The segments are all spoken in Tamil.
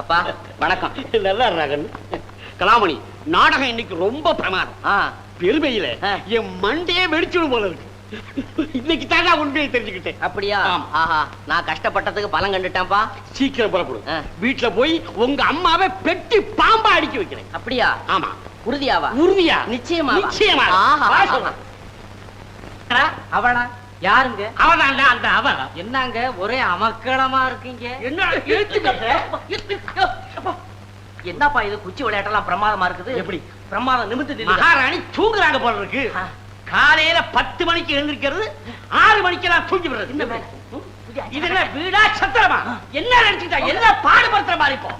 அப்பா வணக்கம். நல்லா ராகன். கலாமணி நாடகம் இன்னைக்கு ரொம்ப பிரமாதம். பெருமையில. என் மண்டையே வெடிச்சிடும் போல இருக்கு. இன்னைக்கு தான் உண்மையை தெரிஞ்சுக்கிட்டேன். அப்படியா. ஆஹா நான் கஷ்டப்பட்டதுக்கு பலன் கண்டுட்டேன்ப்பா. சீக்கிரம் புறப்படும். வீட்டுல போய் உங்க அம்மாவை பெட்டி பாம்பா அடிக்க வைக்கிறேன். அப்படியா? ஆமா. உறுதியாவா? உறுதியா? நிச்சயமா நிச்சயமா. அவளா? யாருங்க? அவதான்டா அந்த அவ என்னங்க? ஒரே அமக்களமா இருக்கீங்க. என்ன? என்னப்பா இது குச்சி விளையாட்டெல்லாம் பிரமாதமா இருக்குது? எப்படி? பிரமாதம் நிமித்து. மகாராணி தூங்குறாங்க போல இருக்கு. காலையில பத்து மணிக்கு எழுந்திருக்கிறது ஆறு மணிக்கு நான் தூங்கி விடுறது. இது என்ன வீடா சத்திரமா? என்ன நினைச்சுட்டா? என்ன பாடுபடுத்துற மாதிரி இப்போ?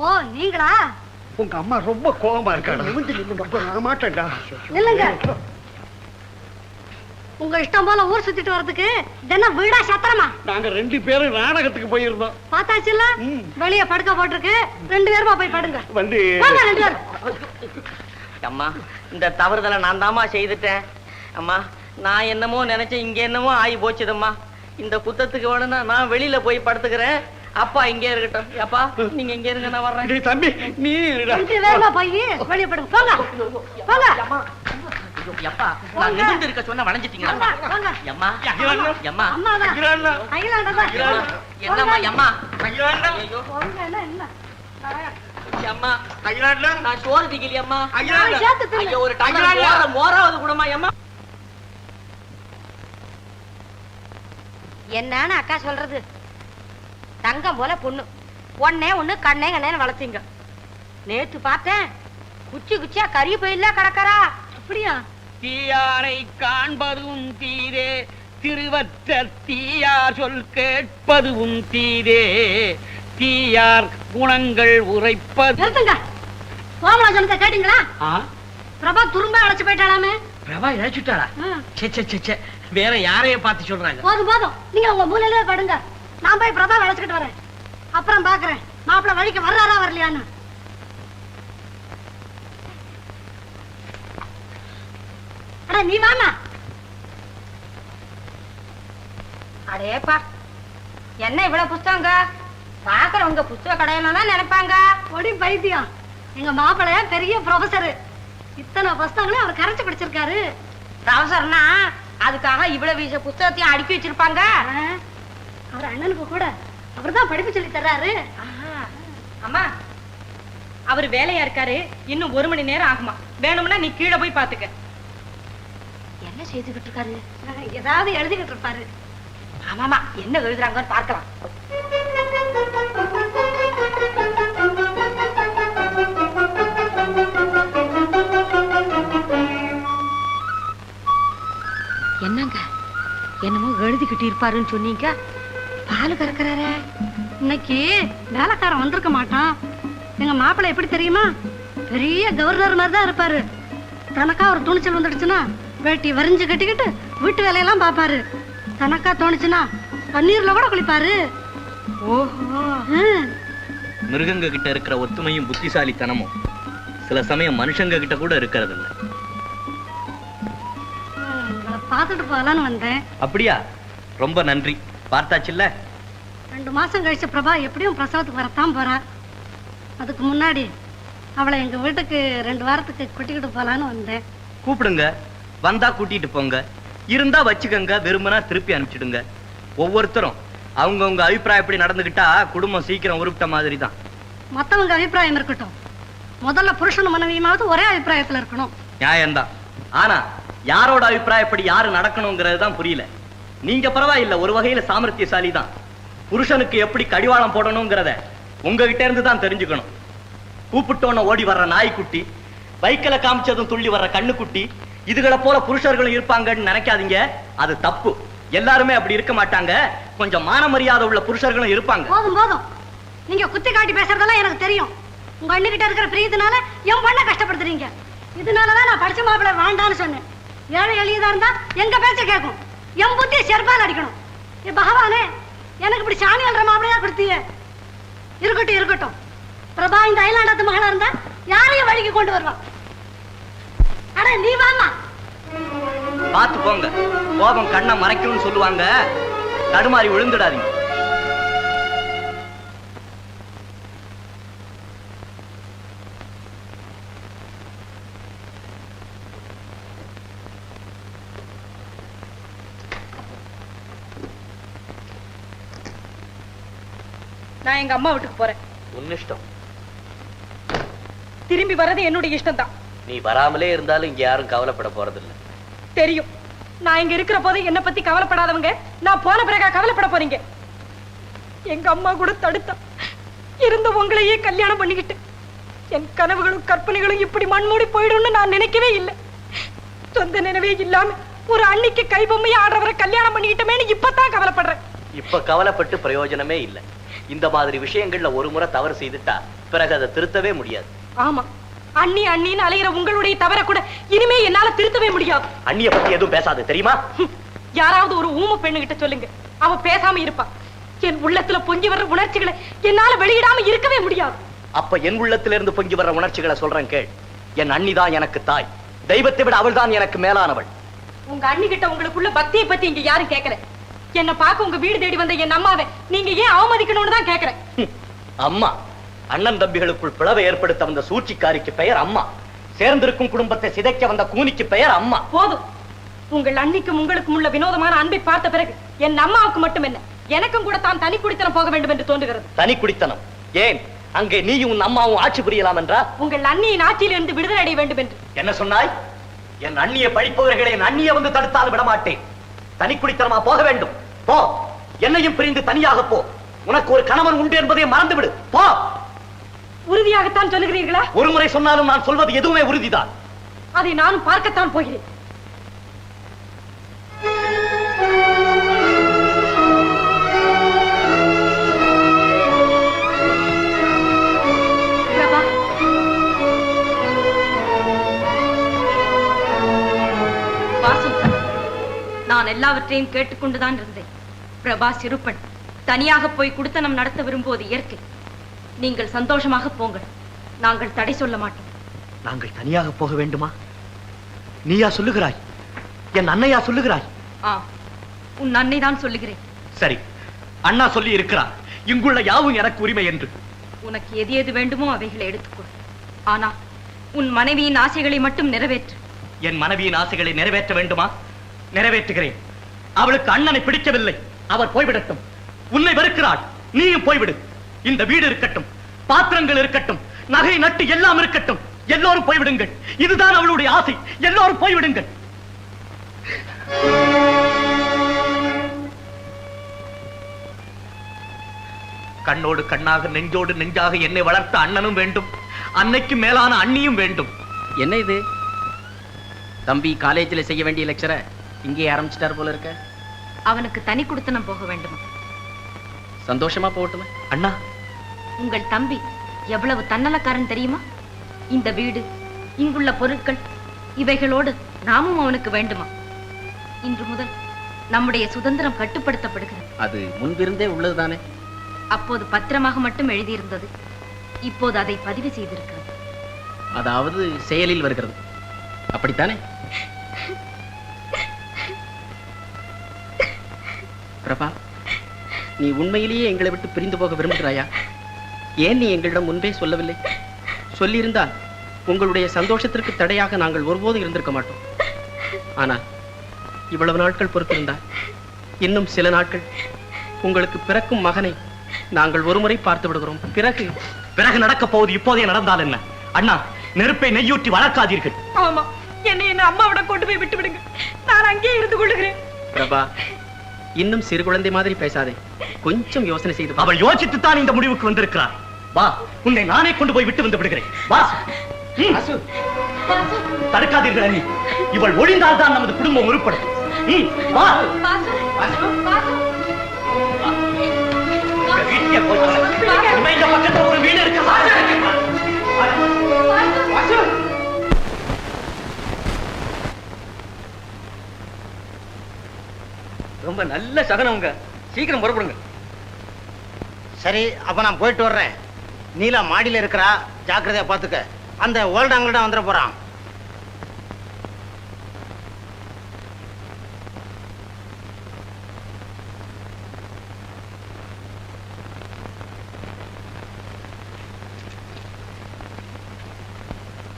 ஓ நீங்களா? உங்க அம்மா ரொம்ப கோபமா இருக்காடா. நான் மாட்டேன்டா. நில்லுங்க. உங்க இஷ்டம் போல ஊர் சுத்திட்டு வர்றதுக்கு தினம் வீடா சத்திரமா? நாங்க ரெண்டு பேரும் நாடகத்துக்கு போயிருந்தோம். பார்த்தாச்சுல்ல? ம். வெளிய படுக்க போட்டிருக்கு. ரெண்டு பேருமா போய் படுங்க. வந்து வாங்க ரெண்டு பேரும். அம்மா இந்த தவறுதலை நான் தாம்மா செய்துட்டேன். அம்மா நான் என்னமோ நினைச்சேன் இங்க என்னமோ ஆகி போச்சுதம்மா. இந்த குத்தத்துக்கு வேணும்னா நான் வெளியில போய் படுத்துக்கிறேன். அப்பா இங்கே இருக்கட்டும். அப்பா நீங்க இங்க இருங்க நான் வர்றேன். டேய் தம்பி நீ இருடா. ரெண்டு பேருமா போய் வெளிய படுங்க போங்க. போங்க. அப்பா நான் நிமிர்ந்து இருக்க சொன்ன வளைஞ்சிட்டீங்களா? வாங்க, வாங்க. அம்மா. அம்மா. என்னம்மா அம்மா. ஐயோ. என்ன, என்ன? அம்மா. நான் சோறு. ஐயோ ஒரு மோராவது கூடமா அம்மா? என்னன்னு அக்கா சொல்றது. தங்கம் போல பொண்ணு. ஒன்னே ஒண்ணு கண்ணே கண்ணேன்னு வளர்த்தீங்க. நேத்து பார்த்தேன் குச்சி குச்சியா கறி போயில கிடக்கறா. அப்படியா? தீயாரை காண்பதும் தீரே திருவற்ற தீயார் சொல் கேட்பதும் தீரே தீயார் குணங்கள் உரைப்பது நிறுத்துங்க. கோமலா சொன்னதை கேட்டீங்களா? பிரபா துரும்ப அழைச்சு போயிட்டாலாமே பிரபா இழைச்சுட்டாளா? சே சே, சே வேற யாரைய பார்த்து சொல்றாங்க. போதும் போதும். நீங்க உங்க மூலையிலே படுங்க. நான் போய் பிரபா அழைச்சுக்கிட்டு வரேன். அப்புறம் பாக்குறேன் மாப்பிள்ள வழிக்கு வர்றாரா வரலையான்னு. அட நீ வாமா. அடேப்பா என்ன இவ்வளவு புஸ்தகங்க? பாக்குறவங்க புஸ்தக கடையில தான் நினைப்பாங்க. ஒடி பைத்தியம். எங்க மாப்பிள்ள பெரிய ப்ரொஃபசர் இத்தனை புஸ்தகங்களையும் அவர் கரைச்சு படிச்சிருக்காரு. ப்ரொஃபசர்னா அதுக்காக இவ்வளவு வீச புஸ்தகத்தையும் அடுக்கி வச்சிருப்பாங்க. அவர் அண்ணனுக்கு கூட அவர்தான் படிப்பு சொல்லி தர்றாரு. அம்மா அவர் வேலையா இருக்காரு. இன்னும் ஒரு மணி நேரம் ஆகுமா. வேணும்னா நீ கீழே போய் பாத்துக்க என்ன செய்துகிட்டு இருக்காரு? ஏதாவது எழுதிக்கிட்டு இருப்பாரு. ஆமாமா என்ன எழுதுறாங்கன்னு பார்க்கலாம். என்னங்க? என்னமோ எழுதிக்கிட்டு இருப்பாருன்னு சொன்னீங்க. பால் கறக்குறாரே. இன்னைக்கு வேலைக்காரன் வந்திருக்க மாட்டான். எங்க மாப்பிள்ளை எப்படி தெரியுமா? பெரிய கவர்னர் மாதிரி தான் இருப்பாரு. தனக்கா ஒரு துணிச்சல் வந்துடுச்சுன்னா வேட்டி வரிஞ்சு கட்டிக்கிட்டு வீட்டு வேலையெல்லாம் பார்ப்பாரு. தனக்கா தோணுச்சுன்னா பன்னீர்ல கூட குளிப்பாரு. ஓஹோ. மிருகங்க கிட்ட இருக்கிற ஒத்துமையும் புத்திசாலித்தனமும் சில சமயம் மனுஷங்க கிட்ட கூட இருக்கிறது இல்ல பார்த்துட்டு போகலான்னு வந்தேன். அப்படியா? ரொம்ப நன்றி. பார்த்தாச்சுல்ல? ரெண்டு மாசம் கழிச்சு பிரபா எப்படியும் பிரசவத்துக்கு வரத்தான் போறா. அதுக்கு முன்னாடி அவளை எங்க வீட்டுக்கு ரெண்டு வாரத்துக்கு கூட்டிக்கிட்டு போலான்னு வந்தேன். கூப்பிடுங்க. வந்தா கூட்டிட்டு போங்க. இருந்தா வச்சுக்கோங்க. வெறுமனா திருப்பி அனுப்பிச்சிடுங்க. ஒவ்வொருத்தரும் அவங்கவுங்க அபிப்பிராயப்படி நடந்துக்கிட்டா குடும்பம் சீக்கிரம் உருப்பிட்ட மாதிரி தான் மத்தவங்க அபிப்பிராயம் இருக்கட்டும். முதல்ல புருஷனும் மனைவியுமாவது ஒரே அபிப்பிராயத்துல இருக்கணும். நியாயம்தான். ஆனா யாரோட அபிப்பிராயப்படி யாரு நடக்கணுங்கிறது தான் புரியல. நீங்க பரவாயில்ல ஒரு வகையில சாமர்த்தியசாலி தான் புருஷனுக்கு எப்படி கடிவாளம் போடணுங்கிறத உங்ககிட்ட இருந்து தான் தெரிஞ்சுக்கணும். கூப்பிட்டோன்னு ஓடி வர்ற நாய்க்குட்டி பைக்கில காமிச்சதும் துள்ளி வர்ற கண்ணுக்குட்டி இதுகளை போல புருஷர்களும் இருப்பாங்கன்னு நினைக்காதீங்க. அது தப்பு. எல்லாருமே அப்படி இருக்க மாட்டாங்க. கொஞ்சம் மான மரியாதை உள்ள புருஷர்களும் இருப்பாங்க. போதும் போதும். நீங்க குத்தி காட்டி பேசுறதெல்லாம் எனக்கு தெரியும். உங்க அண்ணிக்கிட்ட இருக்கிற பிரியத்தினால என் பண்ண கஷ்டப்படுத்துறீங்க. இதனாலதான் நான் படிச்ச மாப்பிள்ள வேண்டான்னு சொன்னேன். ஏழை எளியதா இருந்தா எங்க பேச்ச கேட்கும்? என் புத்தி செருப்பால் அடிக்கணும். ஏ பகவானே எனக்கு இப்படி சாமி அல்ற மாப்பிளையா கொடுத்தீங்க. இருக்கட்டும் இருக்கட்டும். பிரபா இந்த அயலாண்டத்து மகளா இருந்தா யாரையும் வழிக்கு கொண்டு வருவான் அட நீ வாமா பார்த்து போங்க. கோபம் கண்ணை மறைக்கணும்னு சொல்லுவாங்க. தடுமாறி விழுந்துடாதீங்க. நான் எங்க அம்மா வீட்டுக்கு போறேன். உன் இஷ்டம். திரும்பி வர்றது என்னுடைய இஷ்டம் தான் நீ வராமலே இருந்தாலும் இங்க யாரும் கவலைப்பட போறதில்ல. தெரியும். நான் இங்க இருக்கிற போது என்ன பத்தி கவலைப்படாதவங்க நான் போன பிறகா கவலைப்பட போறீங்க. எங்க அம்மா கூட தடுத்தா இருந்த உங்களையே கல்யாணம் பண்ணிக்கிட்டு என் கனவுகளும் கற்பனைகளும் இப்படி மண்மூடி போயிடும்னு நான் நினைக்கவே இல்லை. சொந்த நினைவே இல்லாம ஒரு அன்னைக்கு கைபொம்மையை ஆடுறவரை கல்யாணம் பண்ணிக்கிட்டமேன்னு இப்பதான் கவலைப்படுறேன். இப்ப கவலைப்பட்டு பிரயோஜனமே இல்ல. இந்த மாதிரி விஷயங்கள்ல ஒரு முறை தவறு செய்துட்டா பிறகு அதை திருத்தவே முடியாது. ஆமா. அண்ணி அண்ணின்னு அலையிற உங்களுடைய தவற கூட இனிமே என்னால திருத்தவே முடியாது. அண்ணிய பத்தி எதுவும் பேசாது தெரியுமா? யாராவது ஒரு ஊம பெண்ணுகிட்ட சொல்லுங்க. அவ பேசாம இருப்பா. என் உள்ளத்துல பொங்கி வர்ற உணர்ச்சிகளை என்னால வெளியிடாம இருக்கவே முடியாது. அப்ப என் உள்ளத்திலிருந்து பொங்கி வர்ற உணர்ச்சிகளை சொல்றேன் கேள். என் அண்ணி தான் எனக்கு தாய். தெய்வத்தை விட அவள் தான் எனக்கு மேலானவள். உங்க அண்ணி கிட்ட உங்களுக்குள்ள பக்தியை பத்தி இங்க யாரும் கேட்கல என்ன பார்க்க உங்க வீடு தேடி வந்த என் அம்மாவை நீங்க ஏன் அவமதிக்கணும்னு தான் கேக்குறேன். அம்மா அண்ணன் தம்பிகளுக்குள் பிளவை ஏற்படுத்த வந்த சூழ்ச்சிக்காரிக்கு பெயர் அம்மா. சேர்ந்திருக்கும் குடும்பத்தை சிதைக்க வந்த கூனிக்கு பெயர் அம்மா. போதும். உங்கள் அன்னிக்கும் உங்களுக்கும் உள்ள வினோதமான அன்பை பார்த்த பிறகு என் அம்மாவுக்கு மட்டும் என்ன? எனக்கும் கூட தான் தனி குடித்தனம் போக வேண்டும் என்று தோன்றுகிறது. தனி குடித்தனம். ஏன்? அங்கே நீயும் உன் அம்மாவும் ஆட்சி புரியலாம் என்றா? உங்கள் அண்ணியின் ஆட்சியிலிருந்து விடுதலை அடைய வேண்டும் என்று. என்ன சொன்னாய்? என் அண்ணிய பழிப்பவர்களை என் அண்ணிய வந்து தடுத்தால் விட மாட்டேன் தனி குடித்தனமா போக வேண்டும். போ. என்னையும் பிரிந்து தனியாக போ. உனக்கு ஒரு கணவன் உண்டு என்பதை மறந்து விடு போ. உறுதியாகத்தான் சொல்லுகிறீர்களா? ஒரு முறை சொன்னாலும் நான் சொல்வது எதுவுமே உறுதிதான். அதை நானும் பார்க்கத்தான் போகிறேன். நான் எல்லாவற்றையும் கேட்டுக்கொண்டுதான் இருந்தேன். பிரபா சிறுப்பன் தனியாக போய் குடுத்தனம் நடத்த விரும்புவது இயற்கை. நீங்கள் சந்தோஷமாக போங்கள். நாங்கள் தடை சொல்ல மாட்டோம். நாங்கள் தனியாக போக வேண்டுமா? நீயா சொல்லுகிறாய்? என் அண்ணையா சொல்லுகிறாய்? ஆ உன் அன்னை தான் சொல்லுகிறேன். சரி அண்ணா சொல்லி இருக்கிறார். இங்குள்ள யாவும் எனக்கு உரிமை என்று. உனக்கு எது எது வேண்டுமோ அவைகளை எடுத்துக்கொள். ஆனா உன் மனைவியின் ஆசைகளை மட்டும் நிறைவேற்று. என் மனைவியின் ஆசைகளை நிறைவேற்ற வேண்டுமா? நிறைவேற்றுகிறேன். அவளுக்கு அண்ணனை பிடிக்கவில்லை. அவர் போய்விடட்டும். உன்னை வெறுக்கிறாள். நீயும் போய்விடு. இந்த வீடு இருக்கட்டும். பாத்திரங்கள் இருக்கட்டும். நகை நட்டு எல்லாம் இருக்கட்டும். எல்லோரும் போய்விடுங்கள். இதுதான் அவளுடைய ஆசை. எல்லோரும் போய்விடுங்கள். கண்ணோடு கண்ணாக நெஞ்சோடு நெஞ்சாக என்னை வளர்த்த அண்ணனும் வேண்டும். அன்னைக்கு மேலான அண்ணியும் வேண்டும். என்ன இது? தம்பி காலேஜில் செய்ய வேண்டிய லெக்சரை இங்கே ஆரம்பிச்சிட்டார் போல இருக்க. அவனுக்கு தனி குடுத்தனம் போக வேண்டுமா? சந்தோஷமா போகட்டுமே. அண்ணா. உங்கள் தம்பி எவ்வளவு தன்னலக்காரன் தெரியுமா? இந்த வீடு இங்குள்ள பொருட்கள் இவைகளோடு நாமும் அவனுக்கு வேண்டுமா? இன்று முதல் நம்முடைய சுதந்திரம் கட்டுப்படுத்தப்படுகிறது. அது முன்பிருந்தே உள்ளதுதானே? அப்போது பத்திரமாக மட்டும் எழுதியிருந்தது. இப்போது அதை பதிவு செய்திருக்கிறது. அதாவது செயலில் வருகிறது. அப்படித்தானே? பிரபா நீ உண்மையிலேயே எங்களை விட்டு பிரிந்து போக விரும்புகிறாயா? ஏன் நீ எங்களிடம் முன்பே சொல்லவில்லை? சொல்லியிருந்தால் உங்களுடைய சந்தோஷத்திற்கு தடையாக நாங்கள் ஒருபோதும் இருந்திருக்க மாட்டோம். ஆனால் இவ்வளவு நாட்கள் பொறுத்திருந்தால் இன்னும் சில நாட்கள் உங்களுக்கு பிறக்கும் மகனை நாங்கள் ஒருமுறை பார்த்து விடுகிறோம். பிறகு பிறகு நடக்கப் போவது இப்போதே நடந்தால் என்ன? அண்ணா நெருப்பை நெய்யூற்றி வளர்க்காதீர்கள். ஆமா என்னை என்ன அம்மாவிட கொண்டு போய் விட்டு விடுங்க நான் அங்கேயே இருந்து கொள்ளுகிறேன். பிரபா இன்னும் சிறு குழந்தை மாதிரி பேசாதே. கொஞ்சம் யோசனை செய்து. அவள் யோசித்துத்தான் இந்த முடிவுக்கு வந்திருக்கிறார் வா உன்னை நானே கொண்டு போய் விட்டு வந்து விடுகிறேன். வா. தடுக்காதீர்கள் அண்ணி. இவள் ஒழிந்தால் தான் நமது குடும்பம் உருப்படும். வா. போய் இந்த பக்கத்துல ஒரு ரொம்ப நல்ல சகனவங்க. சீக்கிரம் புறப்படுங்க. சரி அப்ப நான் போயிட்டு வர்றேன். நீலா மாடியில் இருக்கிறா ஜாக்கிரதையா பார்த்துக்க அந்த ஓல்டாங்கள்ட்ட வந்துட போறான்.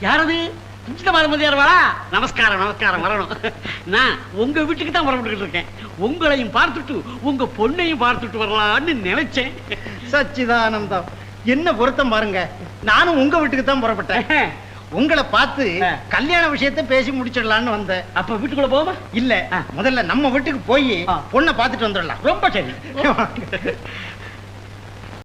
யாரது முதலியார்வாளா நமஸ்காரம் நமஸ்காரம் வரணும். நான் உங்க வீட்டுக்கு தான் இருக்கேன். உங்களையும் பார்த்துட்டு உங்க பொண்ணையும் பார்த்துட்டு வரலாம்னு நினைச்சேன். சச்சிதானந்தம். என்ன பொருத்தம் பாருங்க. நானும் உங்க வீட்டுக்கு தான் புறப்பட்டேன். உங்களை பார்த்து. கல்யாண விஷயத்தை பேசி முடிச்சிடலான்னு வந்தேன். அப்ப வீட்டுக்குள்ள போமா இல்ல. முதல்ல நம்ம வீட்டுக்கு போய். பொண்ணை பார்த்துட்டு வந்துடலாம். ரொம்ப சரி.